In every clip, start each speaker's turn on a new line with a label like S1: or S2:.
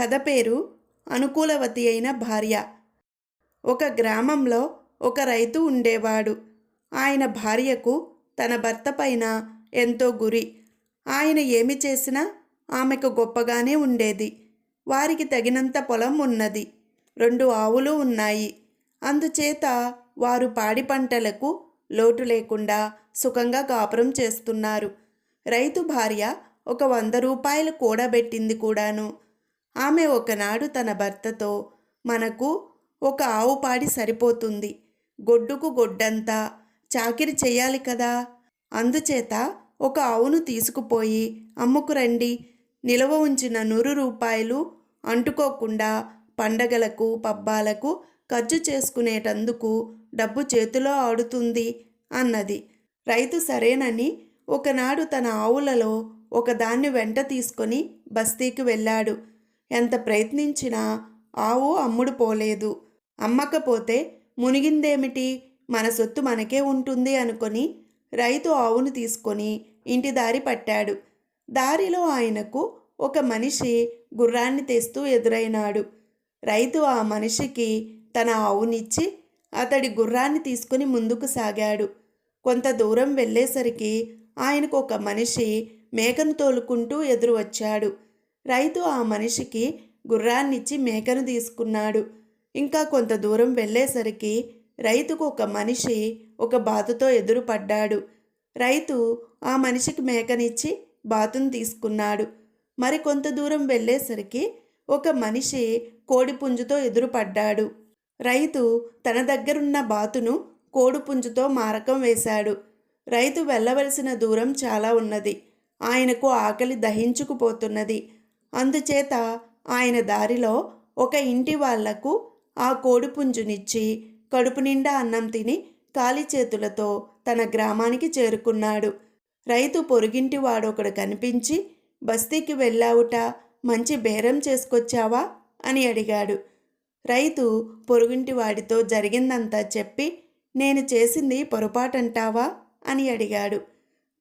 S1: కథ పేరు అనుకూలవతి అయిన భార్య. ఒక గ్రామంలో ఒక రైతు ఉండేవాడు. ఆయన భార్యకు తన భర్త పైన ఎంతో గురి. ఆయన ఏమి చేసినా ఆమెకు గొప్పగానే ఉండేది. వారికి తగినంత పొలం ఉన్నది. రెండు ఆవులు ఉన్నాయి. అందుచేత వారు పాడి పంటలకు లోటు లేకుండా సుఖంగా కాపురం చేస్తున్నారు. రైతు భార్య ఒక వంద రూపాయలు కూడబెట్టింది కూడాను. ఆమె ఒకనాడు తన భర్తతో మనకు ఒక ఆవు పాడి సరిపోతుంది గొడ్డుకు గొడ్డంతా చాకిరి చేయాలి కదా. అందుచేత ఒక ఆవును తీసుకుపోయి అమ్ముకురండి నిలవ ఉంచిన నూరు రూపాయలు అంటుకోకుండా పండగలకు పబ్బాలకు ఖర్చు చేసుకునేటందుకు డబ్బు చేతిలో ఆడుతుంది అన్నది. రైతు సరేనని ఒకనాడు తన ఆవులలో ఒకదాన్ని వెంట తీసుకొని బస్తీకి వెళ్ళాడు. ఎంత ప్రయత్నించినా ఆవు అమ్ముడు పోలేదు. అమ్మకపోతే మునిగిందేమిటి? మన సొత్తు మనకే ఉంటుంది అనుకొని రైతు ఆవును తీసుకొని ఇంటి దారి పట్టాడు. దారిలో ఆయనకు ఒక మనిషి గుర్రాన్ని తెస్తూ ఎదురైనాడు. రైతు ఆ మనిషికి తన ఆవునిచ్చి అతడి గుర్రాన్ని తీసుకుని ముందుకు సాగాడు. కొంత దూరం వెళ్ళేసరికి ఆయనకు ఒక మనిషి మేకను తోలుకుంటూ ఎదురు వచ్చాడు రైతు ఆ మనిషికి గుర్రాన్నిచ్చి మేకను తీసుకున్నాడు. ఇంకా కొంత దూరం వెళ్ళేసరికి రైతుకు ఒక మనిషి ఒక బాతుతో ఎదురుపడ్డాడు. రైతు ఆ మనిషికి మేకనిచ్చి బాతును తీసుకున్నాడు. మరి కొంత దూరం వెళ్ళేసరికి ఒక మనిషి కోడిపుంజుతో ఎదురుపడ్డాడు. రైతు తన దగ్గరున్న బాతును కోడిపుంజుతో మారకం వేశాడు. రైతు వెళ్ళవలసిన దూరం చాలా ఉన్నది. ఆయనకు ఆకలి దహించుకుపోతున్నది. అందుచేత ఆయన దారిలో ఒక ఇంటి వాళ్ళకు ఆ కోడిపుంజునిచ్చి కడుపు నిండా అన్నం తిని ఖాళీ చేతులతో తన గ్రామానికి చేరుకున్నాడు. రైతు పొరుగింటి వాడొకడు కనిపించి బస్తీకి వెళ్ళావుట మంచి బేరం చేసుకొచ్చావా? అని అడిగాడు. రైతు పొరుగింటి వాడితో జరిగిందంతా చెప్పి నేను చేసింది పొరపాటంటావా? అని అడిగాడు.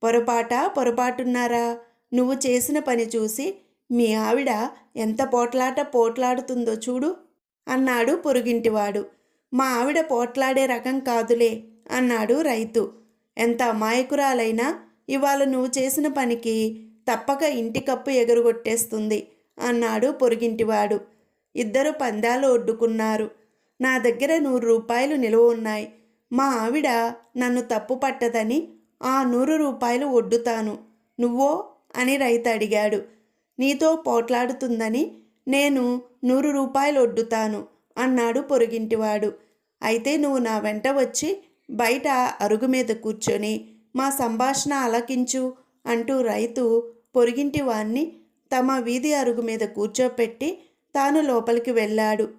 S1: పొరపాట? పొరపాటున్నారా? నువ్వు చేసిన పని చూసి మీ ఆవిడ ఎంత పోట్లాట పోట్లాడుతుందో చూడు అన్నాడు పొరుగింటివాడు. మా ఆవిడ పోట్లాడే రకం కాదులే అన్నాడు రైతు. ఎంత అమాయకురాలైనా ఇవాళ నువ్వు చేసిన పనికి తప్పక ఇంటి కప్పు ఎగురుగొట్టేస్తుంది అన్నాడు పొరుగింటివాడు. ఇద్దరు పందాలు ఒడ్డుకున్నారు. నా దగ్గర నూరు రూపాయలు నిలువ ఉన్నాయి. మా ఆవిడ నన్ను తప్పు పట్టదని ఆ నూరు రూపాయలు ఒడ్డుతాను. నువ్వో అని రైతు అడిగాడు. నీతో పోట్లాడుతుందని నేను నూరు రూపాయలు ఒడ్డుతాను అన్నాడు పొరుగింటివాడు. అయితే నువ్వు నా వెంట వచ్చి బయట అరుగు మీద కూర్చొని మా సంభాషణ అలకించు అంటూ రైతు పొరుగింటి వాణ్ణి తమ వీధి అరుగు మీద కూర్చోపెట్టి తాను లోపలికి వెళ్ళాడు.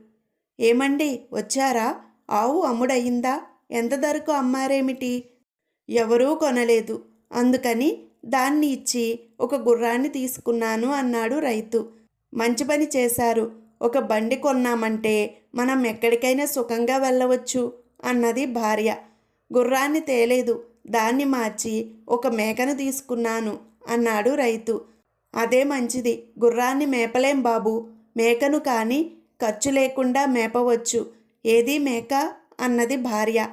S1: ఏమండి వచ్చారా? ఆవు అమ్ముడయిందా? ఎంత ధరకు అమ్మారేమిటి? ఎవరూ కొనలేదు. అందుకని దాన్ని ఇచ్చి ఒక గుర్రాన్ని తీసుకున్నాను అన్నాడు రైతు. మంచి పని చేశారు. ఒక బండి కొన్నామంటే మనం ఎక్కడికైనా సుఖంగా వెళ్ళవచ్చు అన్నది భార్య. గుర్రాన్ని తేలేదు. దాన్ని మార్చి ఒక మేకను తీసుకున్నాను అన్నాడు రైతు. అదే మంచిది. గుర్రాన్ని మేపలేం బాబు. మేకను కానీ ఖర్చు లేకుండా మేపవచ్చు. ఏది మేక? అన్నది భార్య.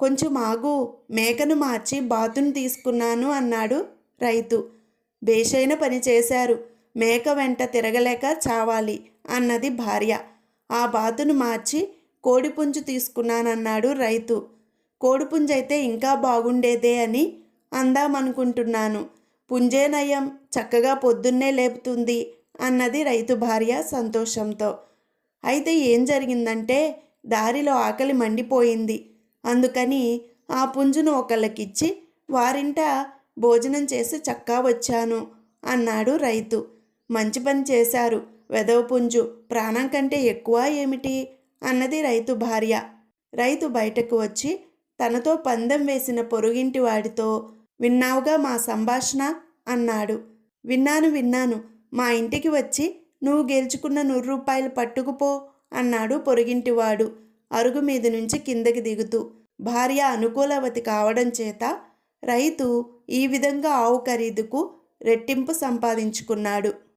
S1: కొంచెం ఆగు. మేకను మార్చి బాతును తీసుకున్నాను అన్నాడు రైతు. బేషైన పని చేశారు. మేక వెంట తిరగలేక చావాలి అన్నది భార్య. ఆ బాతును మార్చి కోడిపుంజు తీసుకున్నానన్నాడు రైతు. కోడిపుంజైతే ఇంకా బాగుండేదే అని అందామనుకుంటున్నాను. పుంజే నయం చక్కగా పొద్దున్నే లేపుతుంది అన్నది రైతు భార్య సంతోషంతో. అయితే ఏం జరిగిందంటే దారిలో ఆకలి మండిపోయింది. అందుకని ఆ పుంజును ఒకళ్ళకిచ్చి వారింట భోజనం చేసి చక్కా వచ్చాను అన్నాడు రైతు. మంచి పని చేశారు. వెదవ పుంజు ప్రాణం కంటే ఎక్కువ ఏమిటి? అన్నది రైతు భార్య. రైతు బయటకు వచ్చి తనతో పందెం వేసిన పొరుగింటి వాడితో విన్నావుగా మా సంభాషణ? అన్నాడు. విన్నాను విన్నాను. మా ఇంటికి వచ్చి నువ్వు గెలుచుకున్న నూరు రూపాయలు పట్టుకుపో అన్నాడు పొరుగింటివాడు అరుగు మీద నుంచి కిందకి దిగుతూ భార్య అనుకూలవతి కావడం చేత రైతు ఈ విధంగా ఆవు ఖరీదుకు రెట్టింపు సంపాదించుకున్నాడు.